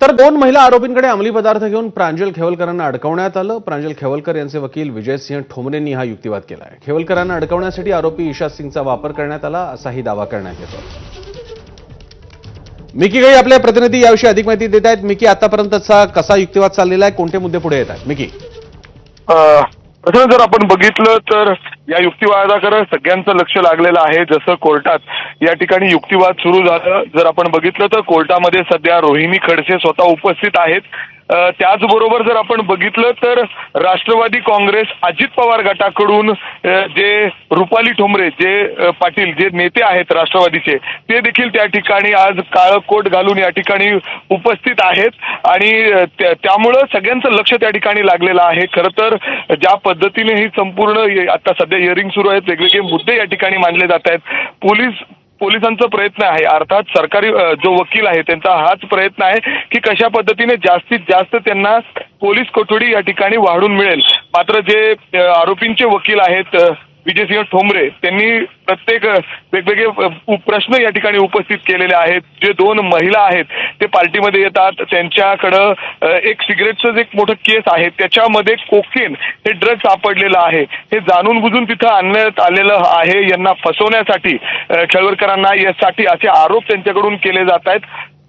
तर दोन महिला आरोपींकडे अंमली पदार्थ घेऊन प्रांजल खेवलकरांना अडकवण्यात आलं. प्रांजल खेवलकर यांचे वकील विजयसिंह ठोंबरेंनी हा युक्तिवाद केला आहे खेवलकरांना अडकवण्यासाठी आरोपी ईशा सिंगचा वापर करण्यात आला असाही दावा करण्यात येतो मिकी काही आपले प्रतिनिधी याविषयी अधिक माहिती देत आहेत. मिकी आतापर्यंतचा कसा युक्तिवाद चाललेला आहे? कोणते मुद्दे पुढे येत आहेत? मिकी. अ, जर आपण बघितलं तर या युक्तिवादाकडे सगळ्यांचं लक्ष लागलेलं आहे. जसं कोर्टात या ठिकाणी युक्तिवाद सुरू झालं. जर आपण बघितलं तर कोर्टामध्ये सध्या रोहिणी खडसे स्वतः उपस्थित आहेत. त्याचबरोबर जर आपण बघितलं तर राष्ट्रवादी काँग्रेस अजित पवार गटाकडून जे रुपाली ठोंबरे जे पाटील जे नेते आहेत राष्ट्रवादीचे ते देखील त्या ठिकाणी आज काळं कोट घालून या ठिकाणी उपस्थित आहेत. आणि त्या- त्यामुळं सगळ्यांचं लक्ष त्या ठिकाणी लागलेलं आहे. खरं तर ज्या पद्धतीने ही संपूर्ण आता सध्या हिअरिंग सुरू आहेत वेगवेगळे मुद्दे या ठिकाणी मांडले जात आहेत. पोलीस पोलिसांचा प्रयत्न आहे. अर्थात सरकारी जो वकील आहे त्यांचा हाच प्रयत्न आहे की कशा पद्धतीने जास्तीत जास्त त्यांना पोलीस कोठडी या ठिकाणी वाढून मिळेल. मात्र जे आरोपींचे वकील आहेत विजयसिंह ठोंबरे त्यांनी प्रत्येक वेगवेगळे प्रश्न या ठिकाणी उपस्थित केलेले आहेत. जे दोन महिला आहेत ते पार्टीमध्ये येतात. त्यांच्याकडं एक सिगरेटचं एक मोठं केस आहे. त्याच्यामध्ये कोकेन हे ड्रग सापडलेलं आहे. हे जाणून बुजून तिथं आणण्यात आलेलं आहे. यांना फसवण्यासाठी अ, खेळवरकरांना यासाठी असे आरोप त्यांच्याकडून केले जात आहेत.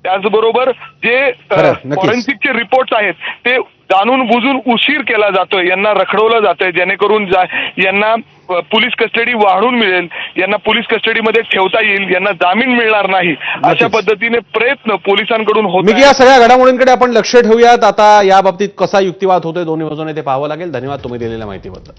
त्याचबरोबर जे. फॉरेन्सिकचे रिपोर्ट्स आहेत ते जाणून बुजून उशीर केला जातोय यांना रखडवलं जातंय जेणेकरून जा- यांना पोलीस कस्टडी वाढून मिळेल यांना पोलीस कस्टडीमध्ये ठेवता येईल यांना जामीन मिळणार नाही अशा. पद्धतीने प्रयत्न पोलिसांकडून होत या सगळ्या घडामोडींकडे आपण लक्ष ठेवूयात. आता या बाबतीत कसा युक्तिवाद होतोय दोन्ही बाजूने ते पाहावं लागेल. धन्यवाद तुम्ही दिलेल्या माहितीबद्दल.